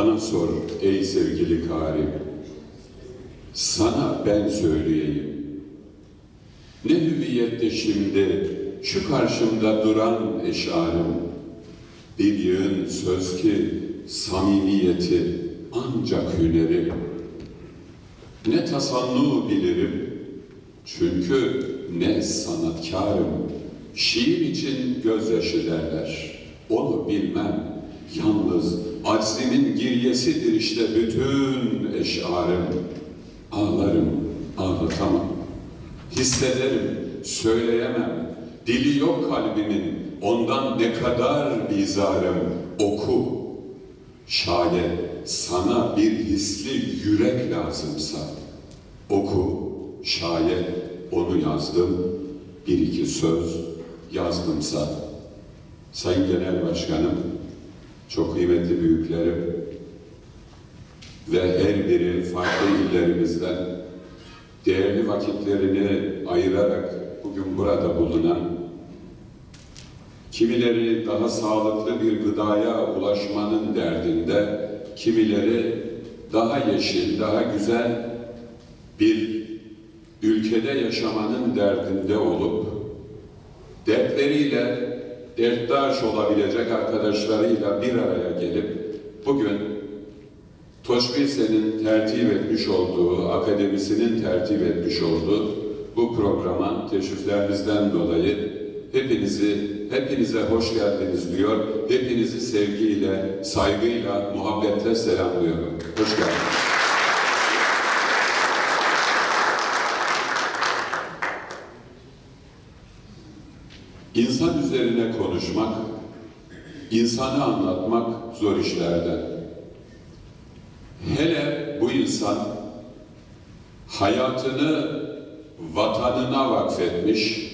Bana sor ey sevgili kari, sana ben söyleyeyim. Ne hüviyette şimdi şu karşımda duran eşarım, bir yığın söz ki samimiyeti ancak hüneri. Ne tasannu bilirim, çünkü ne sanatkarım. Şiir için gözyaşı derler, onu bilmem. Yalnız aczimin giryesidir işte bütün eşarım. Ağlarım, ağlatamam. Hissederim, söyleyemem. Dili yok kalbimin, ondan ne kadar bizarım. Oku, şayet sana bir hisli yürek lazımsa. Oku, şayet onu yazdım, bir iki söz yazdımsa. Sayın Genel Başkanım, çok kıymetli büyüklerim ve her biri farklı illerimizden değerli vakitlerini ayırarak bugün burada bulunan, kimileri daha sağlıklı bir gıdaya ulaşmanın derdinde, kimileri daha yeşil, daha güzel bir ülkede yaşamanın derdinde olup, dertleriyle derttaş olabilecek arkadaşlarıyla bir araya gelip, bugün Toşbilse'nin tertip etmiş olduğu, akademisinin tertip etmiş olduğu bu programa teşriflerinizden dolayı hepinizi, hepinize hoş geldiniz diyor. Hepinizi sevgiyle, saygıyla, muhabbetle selamlıyorum. Hoş geldiniz. İnsan üzerine konuşmak, insanı anlatmak zor işlerden. Hele bu insan hayatını vatanına vakfetmiş,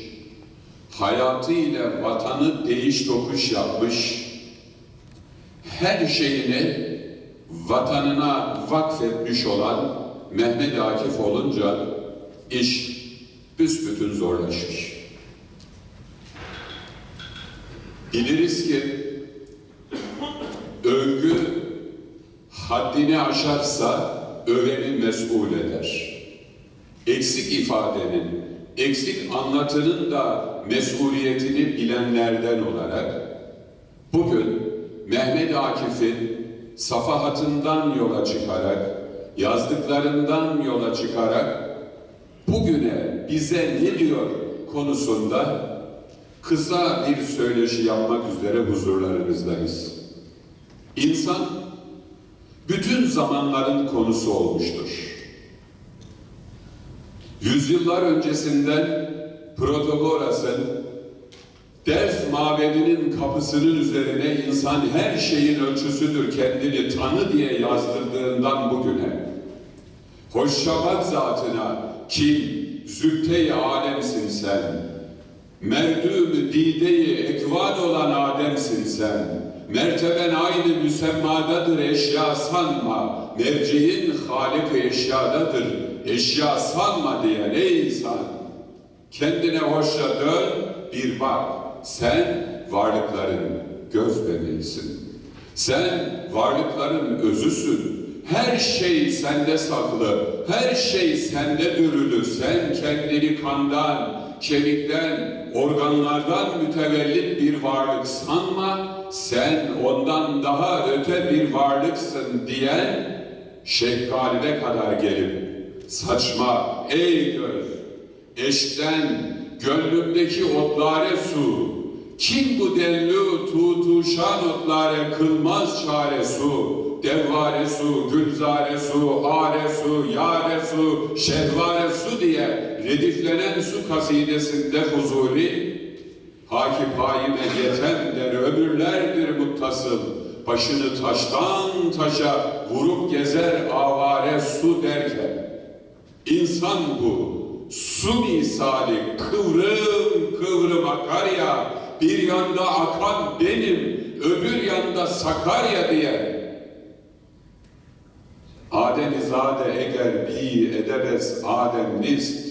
hayatı ile vatanı değiş tokuş yapmış, her şeyini vatanına vakfetmiş olan Mehmet Akif olunca iş büsbütün zorlaşır. Biliriz ki övgü haddini aşarsa öveni mesul eder. Eksik ifadenin, eksik anlatının da mesuliyetini bilenlerden olarak bugün Mehmet Akif'in safahatından yola çıkarak, yazdıklarından yola çıkarak bugüne bize ne diyor konusunda kısa bir söyleşi yapmak üzere huzurlarınızdayız. İnsan bütün zamanların konusu olmuştur. Yüzyıllar öncesinden Protagoras'ın Delf mabedinin kapısının üzerine insan her şeyin ölçüsüdür kendini tanı diye yazdırdığından bugüne Hoşşabat zatına kim zübte-i alemsin sen Merdüm dide-i ekvan olan Adem'sin sen Merteben aynı müsemmadadır eşya sanma. Merciğin halik eşyadadır. Eşya sanma diyen ey insan. Kendine hoşça dön bir bak. Sen varlıkların göz bebeğisin. Sen varlıkların özüsün. Her şey sende saklı. Her şey sende dürülü. Sen kendini kandan, kemikten, organlardan mütevellit bir varlık sanma sen ondan daha öte bir varlıksın diyen Şeyh Galip'e kadar gelip saçma ey göz eşten gönlümdeki otlare su kim bu dellü tutuşan otlare kılmaz çare su devvare su, gülzare su, are su, yare su, şehvare su diye rediflenen su kasidesinde huzuri Haki payime yeten der ömürlerdir muttasıl. Başını taştan taşa vurup gezer avare su derken. İnsan bu, su misali kıvrım kıvrım akar ya, bir yanda akan benim, öbür yanda Sakarya diye. Ademizade eğer bi edebez Adem nist,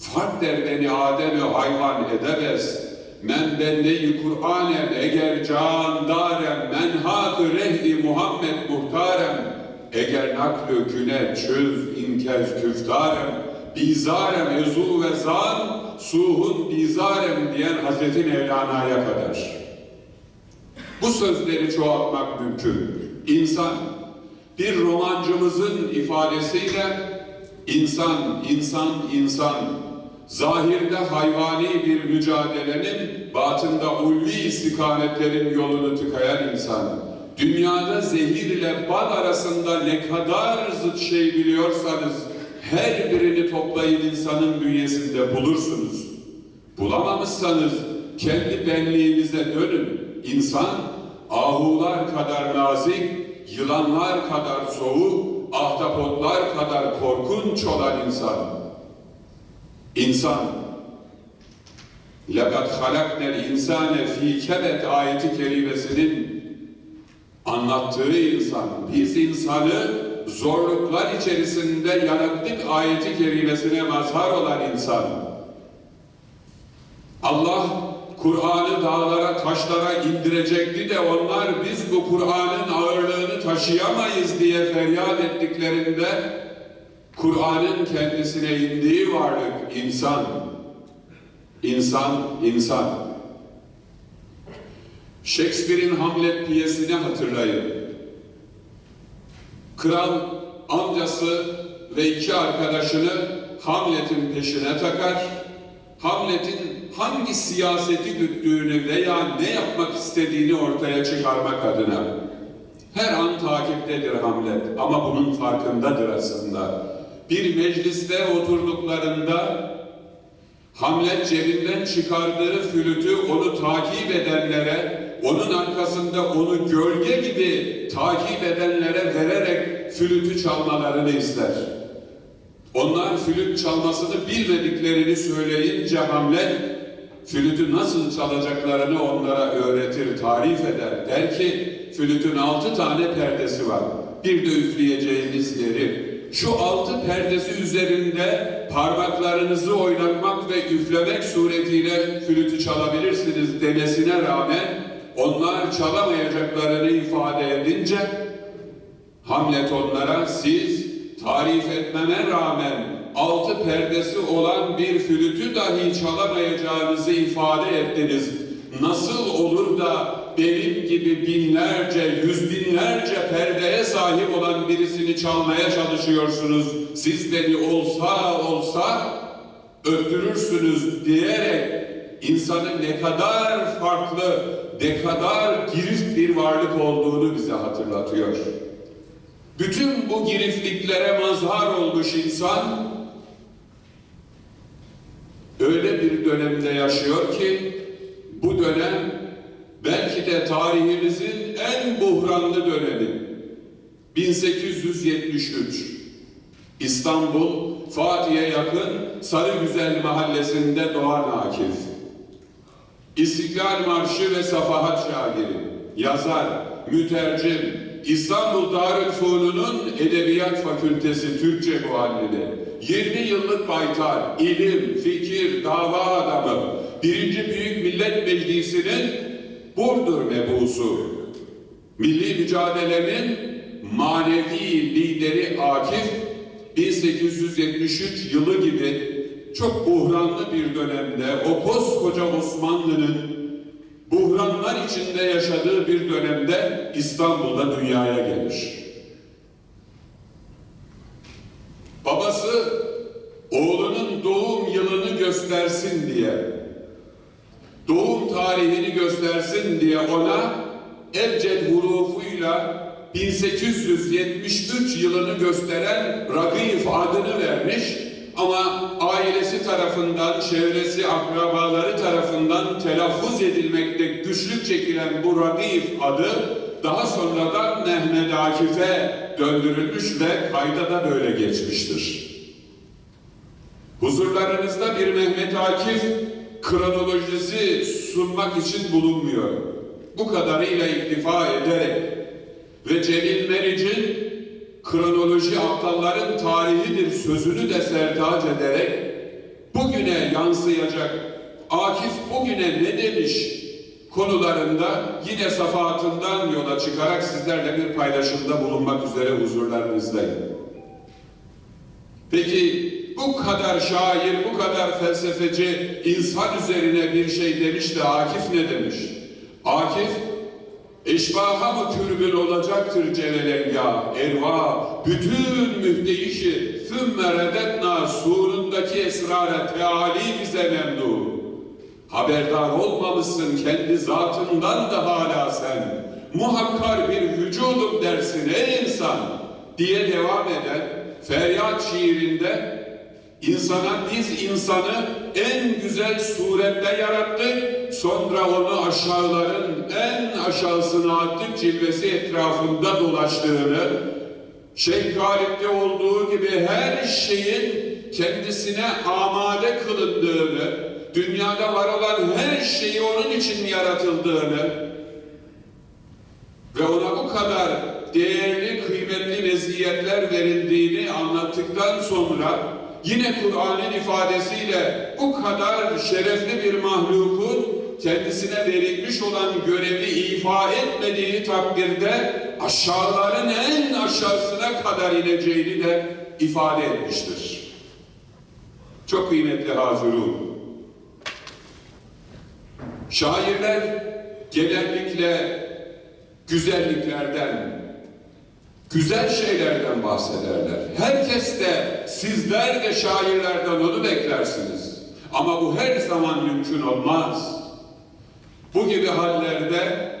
fark der beni Adem'i hayvan edemez. Men bende-i Kur'anem eğer can darem men hak rehli Muhammed muhtarem eğer naklü güne çöz inkez küftarem bizarem ezu ve zan suhun bizarem diyen Hazreti Mevlana'ya kadar. Bu sözleri çoğaltmak mümkün. İnsan bir romancımızın ifadesiyle insan, insan, insan zahirde hayvani bir mücadelenin batında ulvi istikametlerin yolunu tıkayan insan. Dünyada zehir ile bal arasında ne kadar zıt şey biliyorsanız her birini toplayın insanın bünyesinde bulursunuz. Bulamamışsanız kendi benliğinize dönün. İnsan ahular kadar nazik, yılanlar kadar soğuk, ahtapotlar kadar korkunç olan insan. İnsan. لَقَدْ خَلَقْنَا الْاِنْسَانَ ف۪ي كَبَتْ ayeti kerimesinin anlattığı insan, biz insanı zorluklar içerisinde yarattık ayeti kerimesine mazhar olan insan. Allah Kur'an'ı dağlara, taşlara indirecekti de onlar biz bu Kur'an'ın ağırlığını taşıyamayız diye feryat ettiklerinde Kur'an'ın kendisine indiği varlık insan. İnsan, insan. Shakespeare'in Hamlet piyesini hatırlayın. Kral amcası ve iki arkadaşını Hamlet'in peşine takar. Hamlet'in hangi siyaseti güttüğünü veya ne yapmak istediğini ortaya çıkarmak adına. Her an takiptedir Hamlet ama bunun farkındadır aslında. Bir mecliste oturduklarında Hamlet cebinden çıkardığı flütü onu takip edenlere, onun arkasında onu gölge gibi takip edenlere vererek flütü çalmalarını ister. Onlar flüt çalmasını bilmediklerini söyleyince Hamlet, flütü nasıl çalacaklarını onlara öğretir, tarif eder. Der ki, flütün altı tane perdesi var. Bir de üfleyeceğiniz yeri. Şu altı perdesi üzerinde parmaklarınızı oynatmak ve üflemek suretiyle flütü çalabilirsiniz demesine rağmen onlar çalamayacaklarını ifade edince Hamlet onlara siz tarif etmeme rağmen altı perdesi olan bir flütü dahi çalamayacağınızı ifade ettiniz. Nasıl olur da benim gibi binlerce, yüz binlerce perdeye sahip olan birisini çalmaya çalışıyorsunuz? Siz beni olsa olsa öldürürsünüz diyerek insanın ne kadar farklı, ne kadar girift bir varlık olduğunu bize hatırlatıyor. Bütün bu girifliklere mazhar olmuş insan öyle bir dönemde yaşıyor ki bu dönem belki de tarihimizin en buhranlı dönemi. 1873 İstanbul Fatih'e yakın Sarıgüzel mahallesinde doğan Akif. İstiklal Marşı ve Safahat şairi, yazar, mütercim, İstanbul Darülfünun'un Edebiyat Fakültesi Türkçe muallimi, 20 yıllık baytar, ilim, fikir, dava adamı, birinci Büyük Millet Meclisi'nin Burdur mebusu, milli mücadelenin manevi lideri Akif, 1873 yılı gibi çok buhranlı bir dönemde o koskoca Osmanlı'nın buhranlar içinde yaşadığı bir dönemde İstanbul'da dünyaya gelir. Babası oğlunun doğum yılını göstersin diye, doğum tarihini göstersin diye ona ebced hurufuyla 1873 yılını gösteren Ragif adını vermiş ama ailesi tarafından, çevresi, akrabaları tarafından telaffuz edilmekte güçlük çekilen bu Ragif adı daha sonradan Mehmet Akif'e döndürülmüş ve kayda da böyle geçmiştir. Huzurlarınızda bir Mehmet Akif kronolojisi sunmak için bulunmuyor. Bu kadarıyla iktifa ederek ve Cemil Meriç'in kronoloji aptalların tarihidir sözünü de sertaç ederek bugüne yansıyacak Akif bugüne ne demiş konularında yine safahatından yola çıkarak sizlerle bir paylaşımda bulunmak üzere huzurlarınızdayım. Peki bu kadar şair, bu kadar felsefeci insan üzerine bir şey demiş de Akif ne demiş? Akif, eşbaha mı kürbül olacaktır celelenga, erva, bütün mühdeyişi, thümme redetna surundaki esrara teali bize memnun. Haberdar olmamışsın kendi zatından da hala sen. Muhakkar bir vücudum dersin ey insan diye devam eden feryat şiirinde insana biz insanı en güzel surette yarattık. Sonra onu aşağıların en aşağısına attık cilvesi etrafında dolaştığını Şeyh Galip'te olduğu gibi her şeyin kendisine amade kılındığını, dünyada var olan her şeyi onun için yaratıldığını ve ona bu kadar değerli, kıymetli meziyetler verildiğini anlattıktan sonra yine Kur'an'ın ifadesiyle bu kadar şerefli bir mahlukun kendisine verilmiş olan görevi ifa etmediği takdirde aşağıların en aşağısına kadar ineceğini de ifade etmiştir. Çok kıymetli hazırun. Şairler genellikle güzelliklerden, güzel şeylerden bahsederler. Herkes de sizler de şairlerden onu beklersiniz. Ama bu her zaman mümkün olmaz. Bu gibi hallerde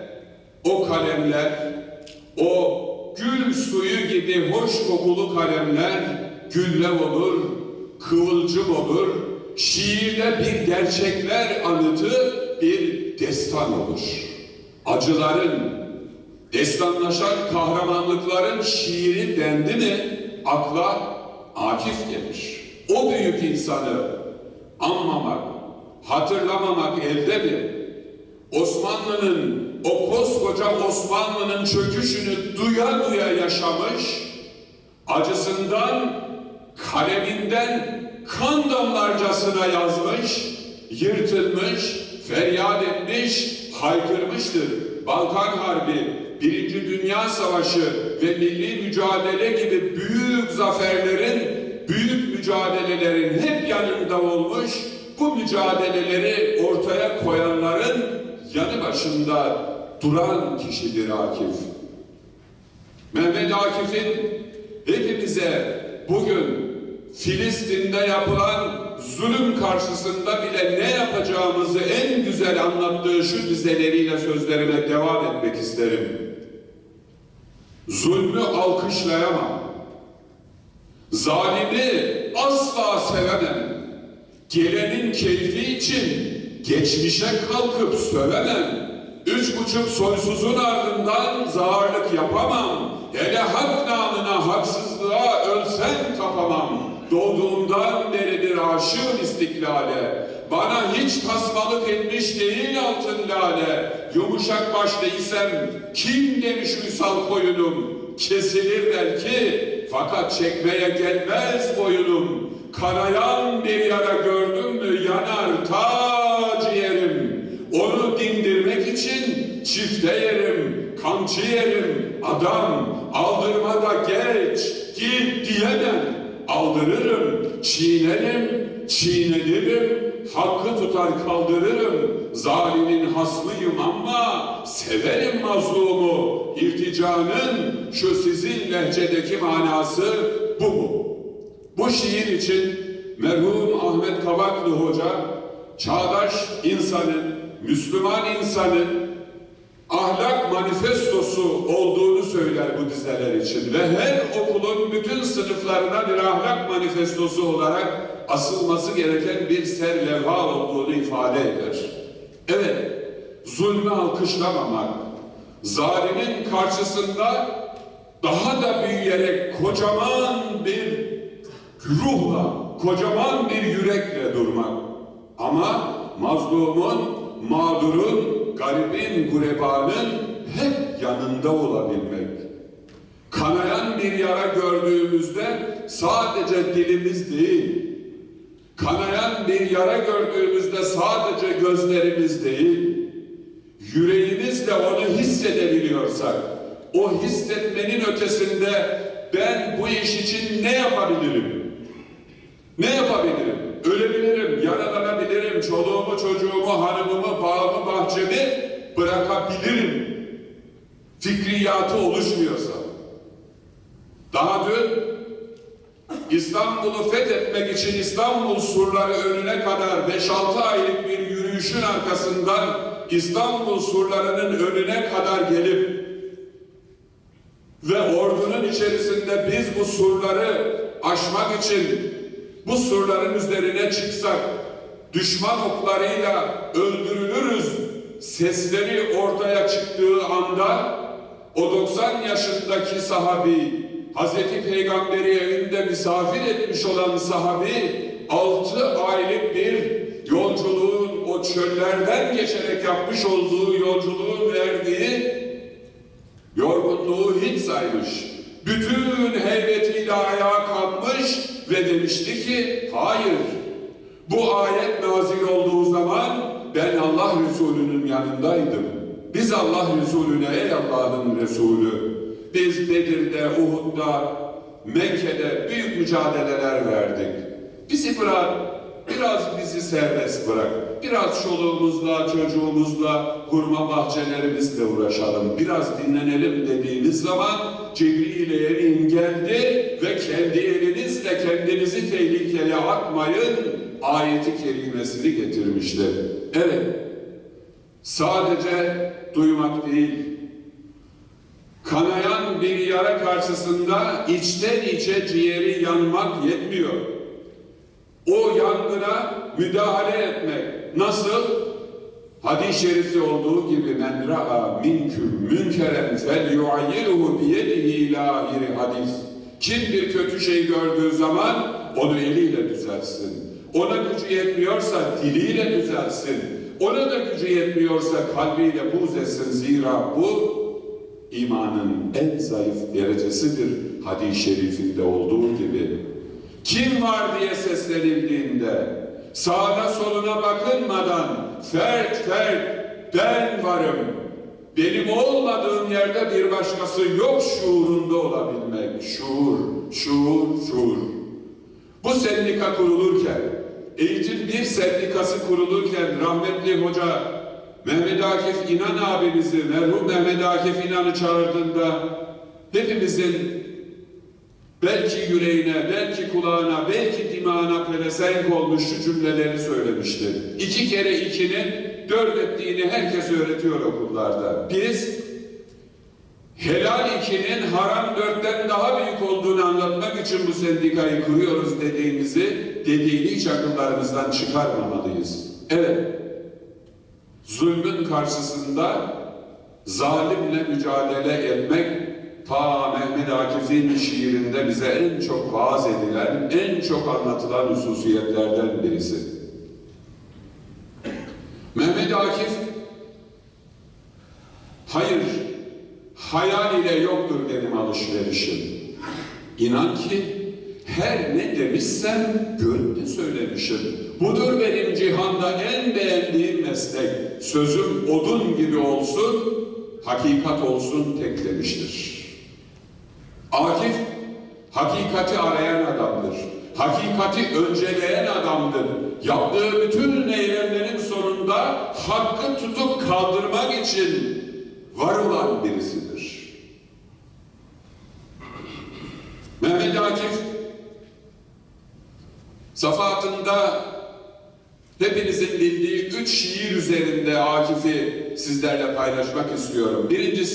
o kalemler, o gül suyu gibi hoş kokulu kalemler gülle olur, kıvılcım olur, şiirde bir gerçekler anıtı, bir destan olur. Acıların, destanlaşan kahramanlıkların şiiri dendi mi akla Akif gelir. O büyük insanı anmamak, hatırlamamak elde mi? Osmanlı'nın, o koskoca Osmanlı'nın çöküşünü duya duya yaşamış, acısından, kaleminden kan damlarcasına yazmış, yırtılmış, feryat etmiş, haykırmıştır. Balkan Harbi, Birinci Dünya Savaşı ve milli mücadele gibi büyük zaferlerin, büyük mücadelelerin hep yanında olmuş, bu mücadeleleri ortaya koyanların yanı başında duran kişidir Akif. Mehmet Akif'in hepimize bugün Filistin'de yapılan zulüm karşısında bile ne yapacağımızı en güzel anlattığı şu dizeleriyle sözlerime devam etmek isterim. Zulmü alkışlayamam. Zalimi asla sevemem. Gelenin keyfi için geçmişe kalkıp sövemem. Üç buçuk soysuzun ardından zağırlık yapamam. Hele hak namına haksızlığa ölsem tapamam. Doğduğumdan beridir aşığım istiklale. Bana hiç tasmalık etmiş değil altın lale. Yumuşak başlıysam kim demiş uysal koyunum. Kesilir belki fakat çekmeye gelmez boyunum. Kanayan bir yara gördüm mü yanar ta ciğerim. Onu dindirmek için çifte yerim, kamçı yerim. Adam aldırma da geç, git diyemem. Aldırırım, çiğnerim, çiğnenirim. Hakkı tutar kaldırırım. Zalimin haslıyım ama severim mazlumu. İrticanın şu sizin lehçedeki manası bu mu? Bu şiir için merhum Ahmet Kavaklı Hoca, çağdaş insanın, Müslüman insanın ahlak manifestosu olduğunu söyler bu dizeler için ve her okulun bütün sınıflarına bir ahlak manifestosu olarak asılması gereken bir serlevha olduğunu ifade eder. Evet, zulmü alkışlamamak, zalimin karşısında daha da büyüyerek kocaman bir ruhla, kocaman bir yürekle durmak. Ama mazlumun, mağdurun, garibin, gurebanın hep yanında olabilmek. Kanayan bir yara gördüğümüzde sadece dilimiz değil, Kanayan bir yara gördüğümüzde sadece gözlerimiz değil, yüreğimizle onu hissedebiliyorsak, o hissetmenin ötesinde ben bu iş için ne yapabilirim? Ne yapabilirim? Ölebilirim, yaralanabilirim, çoluğumu, çocuğumu, hanımımı, bağımı, bahçemi bırakabilirim. Fikriyatı oluşmuyorsa. Daha dün İstanbul'u fethetmek için İstanbul surları önüne kadar 5-6 aylık bir yürüyüşün arkasından İstanbul surlarının önüne kadar gelip ve ordunun içerisinde biz bu surları aşmak için bu surların üzerine çıksak düşman oklarıyla öldürülürüz sesleri ortaya çıktığı anda o 90 yaşındaki sahabi Hazreti Peygamber'i evinde misafir etmiş olan sahabi 6 aylık bir yolculuğun o çöllerden geçerek yapmış olduğu yolculuğun verdiği Yorgunluğu hiç saymış. Bütün heybetiyle ayağa kalkmış ve demişti ki hayır. Bu ayet nazil olduğu zaman ben Allah Resulü'nün yanındaydım. Biz Allah Resulüne ey Allah'ın Resulü biz Bedir'de, Uhud'da, Mekke'de büyük mücadeleler verdik. Bizi bırak, biraz bizi serbest bırak. Biraz çoluğumuzla, çocuğumuzla, hurma bahçelerimizle uğraşalım. Biraz dinlenelim dediğimiz zaman Cebrail emin geldi ve kendi elinizle kendinizi tehlikeye atmayın ayeti kerimesini getirmişti. Evet, sadece duymak değil, kanayan bir yara karşısında içten içe ciğeri yanmak yetmiyor. O yangına müdahale etmek nasıl? Hadis-i şerifte olduğu gibi men ra'a minküm münkeren fel yuayyiruhu biyedihi ila ahiri hadis. Kim bir kötü şey gördüğü zaman onu eliyle düzelsin. Ona gücü yetmiyorsa diliyle düzelsin. Ona da gücü yetmiyorsa kalbiyle buz etsin. Zira bu imanın en zayıf derecesidir hadis-i şerifinde olduğu gibi. Kim var diye seslenildiğinde sağına soluna bakılmadan fert fert ben varım. Benim olmadığım yerde bir başkası yok şuurunda olabilmek. Şuur, şuur, şuur. Bu sendika kurulurken, eğitim bir sendikası kurulurken rahmetli hoca Mehmet Akif İnan abimizi, merhum Mehmet Akif İnan'ı çağırdığında hepimizin belki yüreğine, belki kulağına, belki dimağına pelesenk olmuş şu cümleleri söylemişti. İki kere ikinin dört ettiğini herkes öğretiyor okullarda. Biz helal ikinin haram dörtten daha büyük olduğunu anlatmak için bu sendikayı kuruyoruz dediğimizi, dediğini hiç akıllarımızdan çıkarmamalıyız. Evet, zulmün karşısında zalimle mücadele etmek ta Mehmet Akif'in şiirinde bize en çok vaaz edilen, en çok anlatılan hususiyetlerden birisi. Mehmet Akif hayır hayal ile yoktur benim alışverişim. İnan ki her ne demişsem gönlü söylemişim. Budur benim cihanda en beğendiğim meslek. Sözüm odun gibi olsun, hakikat olsun tek demiştir. Akif, hakikati arayan adamdır. Hakikati önceleyen adamdır. Yaptığı bütün eylemlerin sonunda hakkı tutup kaldırmak için var olan birisidir. Mehmet Akif, Safahatında hepinizin bildiği üç şiir üzerinde Akif'i sizlerle paylaşmak istiyorum. Birincisi